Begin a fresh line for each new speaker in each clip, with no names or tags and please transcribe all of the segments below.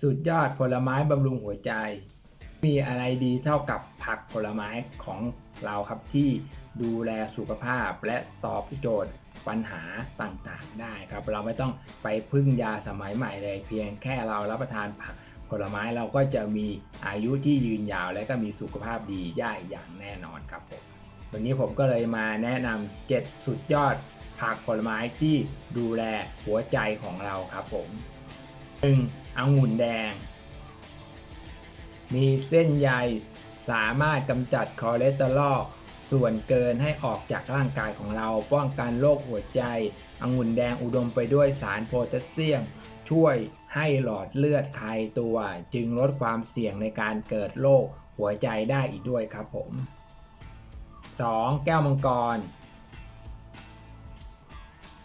สุดยอดผลไม้บำรุงหัวใจ มีอะไรดีเท่ากับผักผลไม้ของเราครับที่ดูแลสุขภาพและตอบโจทย์ปัญหาต่างๆได้ครับ เราไม่ต้องไปพึ่งยาสมัยใหม่เลย เพียงแค่เรารับประทานผักผลไม้เราก็จะมีอายุที่ยืนยาวและก็มีสุขภาพดีได้อย่างแน่นอนครับผมวันนี้ผมก็เลยมาแนะนำ7สุดยอดผักผลไม้ที่ดูแลหัวใจของเราครับผม 1. องุ่นแดง มีเส้นใยสามารถกำจัดคอเลสเตอรอลส่วนเกินให้ออกจากร่างกายของเรา ป้องกันโรคหัวใจองุ่นแดงอุดมไปด้วยสารโพแทสเซียม ช่วยให้หลอดเลือดคลายตัว จึงลดความเสี่ยงในการเกิดโรคหัวใจได้อีกด้วยครับผม 2. แก้วมังกร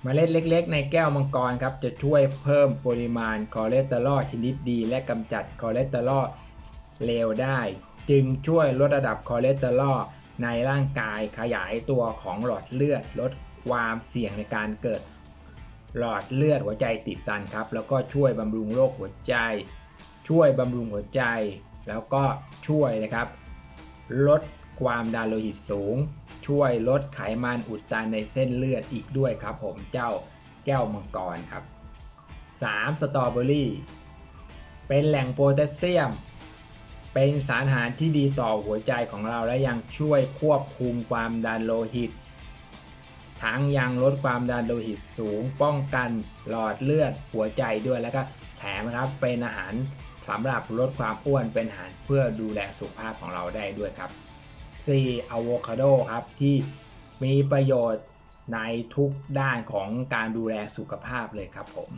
เมล็ดเล็ก ๆ ในแก้วมังกรครับจะช่วยเพิ่มปริมาณคอเลสเตอรอลชนิดดี และกำจัดคอเลสเตอรอลเลวได้ จึงช่วยลดระดับคอเลสเตอรอลในร่างกายขยายตัวของหลอดเลือด ลดความเสี่ยงในการเกิด หลอดเลือดหัวใจตีบตันครับ แล้วก็ช่วยบำรุงโรคหัวใจ ช่วยบำรุงหัวใจ แล้วก็ช่วยนะครับ ลด ความดันโลหิตสูง ช่วยลดไขมันอุดตันในเส้นเลือดอีกด้วยครับผมเจ้าแก้วมังกรครับ 3. สตรอเบอรี่ เป็นแหล่งโพแทสเซียม เป็นสารอาหารที่ดีต่อหัวใจของเราและยังช่วยควบคุมความดันโลหิต ทั้งยังลดความดันโลหิตสูง ป้องกันหลอดเลือดหัวใจด้วยแล้วก็แถมครับเป็นอาหารสำหรับลดความอ้วนเป็นอาหารเพื่อดูแลสุขภาพของเราได้ด้วยครับ 4. อะโวคาโดครับที่มีประโยชน์ในทุกด้านของการดูแลสุขภาพเลยครับผม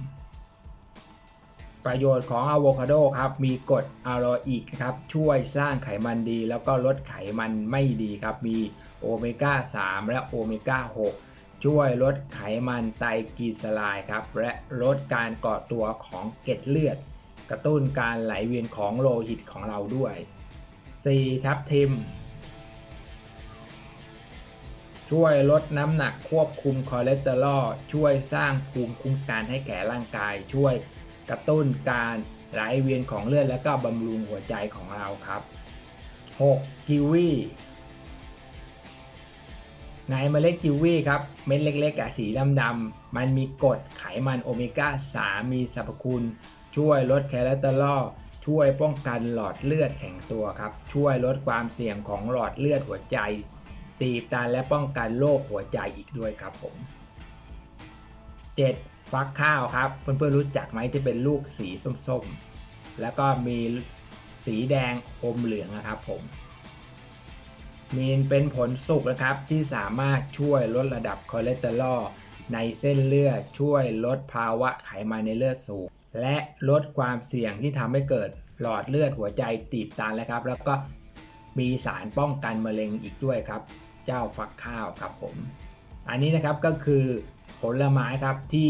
ประโยชน์ของอะโวคาโดครับมีกรดอะโลอิกครับช่วยสร้างไขมันดี แล้วก็ลดไขมันไม่ดีครับมีโอเมก้า 3 และโอเมก้า 6ช่วยลดไขมันไตรกลีเซอไรด์ครับ และลดการก่อตัวของเกล็ดเลือด กระตุ้นการไหลเวียนของโลหิตของเราด้วย 4. ทับทิม ช่วยลดน้ำหนักควบคุมคอเลสเตอรอลช่วยสร้างภูมิคุ้มกันให้แก่ร่างกาย ช่วยกระตุ้นการไหลเวียนของเลือดและก็บำรุงหัวใจของเราครับ 6. กิวีในเมล็ดกิวีครับเม็ดเล็กๆอะสีดำๆมันมีกรดไขมันโอเมก้า 3 มีสรรพคุณ ช่วยลดคอเลสเตอรอลช่วยป้องกันหลอดเลือดแข็งตัวครับ ช่วยลดความเสี่ยงของหลอดเลือดหัวใจ ตีบตันและป้องกันโรคหัวใจอีกด้วยครับผม 7. ฟักข้าวครับ เพื่อนๆรู้จักไหมที่เป็นลูกสีส้มๆ แล้วก็มีสีแดงอมเหลืองนะครับผม มีนเป็นผลสุกนะครับที่สามารถช่วยลดระดับคอเลสเตอรอลในเส้นเลือดช่วยลดภาวะไขมันในเลือดสูง และลดความเสี่ยงที่ทำให้เกิดหลอดเลือดหัวใจตีบตันแล้วครับ แล้วก็ มีสารป้องกันมะเร็งอีกด้วยครับ เจ้าฟักข้าวครับผม อันนี้นะครับก็คือผลไม้ครับที่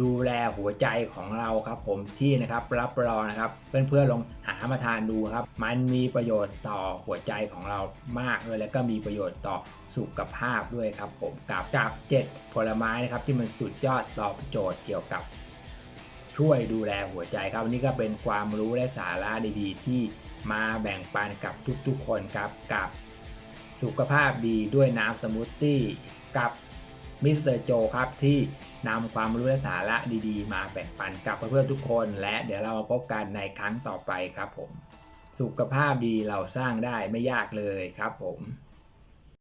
ดูแลหัวใจของเราครับผมที่นะครับรับรองนะครับ เพื่อนๆลองหามาทานดูครับ มันมีประโยชน์ต่อหัวใจของเรามากเลยแล้วก็มีประโยชน์ต่อสุขภาพด้วยครับผมกับกับ 7 ผลไม้นะครับที่มันสุดยอดตอบโจทย์เกี่ยวกับ ช่วยดูแลหัวใจครับวันนี้ก็เป็นความรู้และสาระดีๆ ที่มาแบ่งปันกับทุกๆคนครับกับสุขภาพดีด้วยน้ำสมูทตี้กับมิสเตอร์โจครับที่นำความรู้และสาระดีๆ มาแบ่งปันกับเพื่อนๆทุกคน และเดี๋ยวเรามาพบกันในครั้งต่อไปครับผม สุขภาพดีเราสร้างได้ไม่ยากเลยครับผม